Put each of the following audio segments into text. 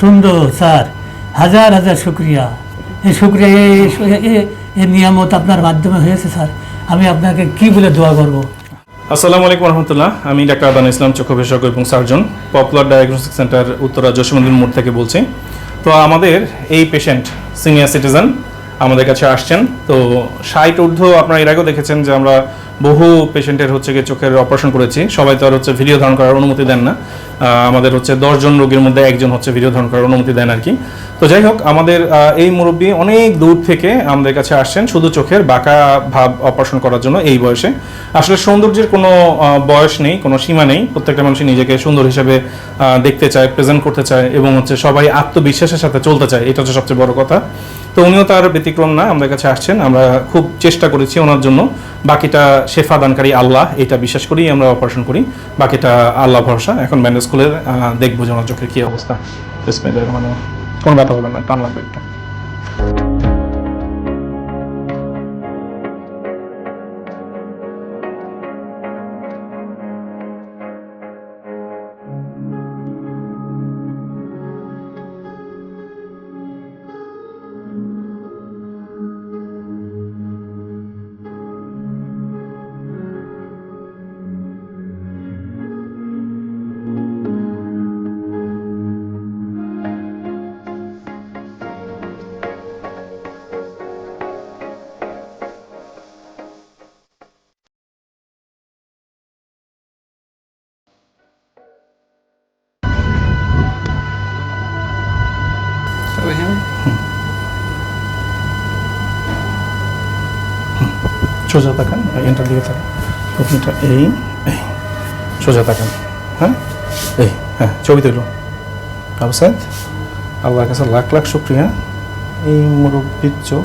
সুন্দর, স্যার। হাজার হাজার শুক্রিয়া। এই শুক্রিয়া, এই- এই- নিয়ামত আপনার মাধ্যমে হয়েছে, স্যার। আমি আপনাকে কি বলে দোয়া করব? আসসালামু আলাইকুম রহমতুল্লাহ। আমি ডাক্তার আদান ইসলাম, চক্ষু বিশেষজ্ঞ এবং surgeon, popular diagnostic centre, Uttara Jasimuddin মোড় থেকে বলছি। তো আমাদের এই পেশেন্ট সিনিয়র সিটিজেন আমাদের কাছে আসছেন। তো ষাট ঊর্ধ্ব আপনারা এর আগেও দেখেছেন যে আমরা বহু পেশেন্টের হচ্ছে গিয়ে চোখের অপারেশন করেছি। সবাই তো আর হচ্ছে ভিডিও ধারণ করার অনুমতি দেন না। আমাদের হচ্ছে দশজন রোগীর মধ্যে একজন হচ্ছে ভিডিও ধারণ করার অনুমতি দেন আর কি। তো যাই হোক, আমাদের এই মুরব্বী অনেক দূর থেকে আমাদের কাছে আসছেন শুধু চোখের বাঁকা ভাব অপারেশন করার জন্য এই বয়সে। আসলে সৌন্দর্যের কোনো বয়স নেই, কোনো সীমা নেই। প্রত্যেকটা মানুষই নিজেকে সুন্দর হিসেবে দেখতে চায় প্রেজেন্ট করতে চায় এবং হচ্ছে সবাই আত্মবিশ্বাসের সাথে চলতে চায়। এটা হচ্ছে সবচেয়ে বড় কথা। তো উনিও তার ব্যতিক্রম না, আমাদের কাছে আসছেন। আমরা খুব চেষ্টা করেছি ওনার জন্য। বাকিটা শেফা দানকারী আল্লাহ, এটা বিশ্বাস করি, আমরা অপারেশন করি। বাকিটা আল্লাহ ভরসা। এখন ম্যানেজ করে দেখব যে ওনার চোখের কী অবস্থা। মানে। কোনো ব্যথা হবে না টান লাগবে একটু। সোজা তাকান এন্টার দিকে তাকান। প্রথমটা এই এই সোজা তাকান। হ্যাঁ? এই হ্যাঁ ছবি তুলো আবু সাইদ আল্লাহর কাছে লাখ লাখ শুক্রিয়া। এই মুরব্বীর চোখ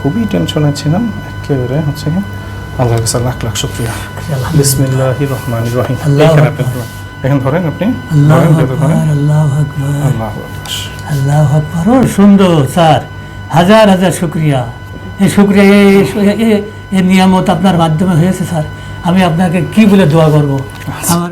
খুবই টেনশনে ছিলাম একেবারে হচ্ছে আল্লাহর কাছে লাখ লাখ শুক্রিয়া। বিসমিল্লাহির রহমানির রহিম। আল্লাহু আপনি। এখন ধরেন আপনি? আল্লাহ আকবার ও সুন্দর স্যার। হাজার হাজার শুক্রিয়া। এই শুক্রিয়া এই- নিয়ামত আপনার মাধ্যমে হয়েছে স্যার। আমি আপনাকে কি বলে দোয়া করব? আমার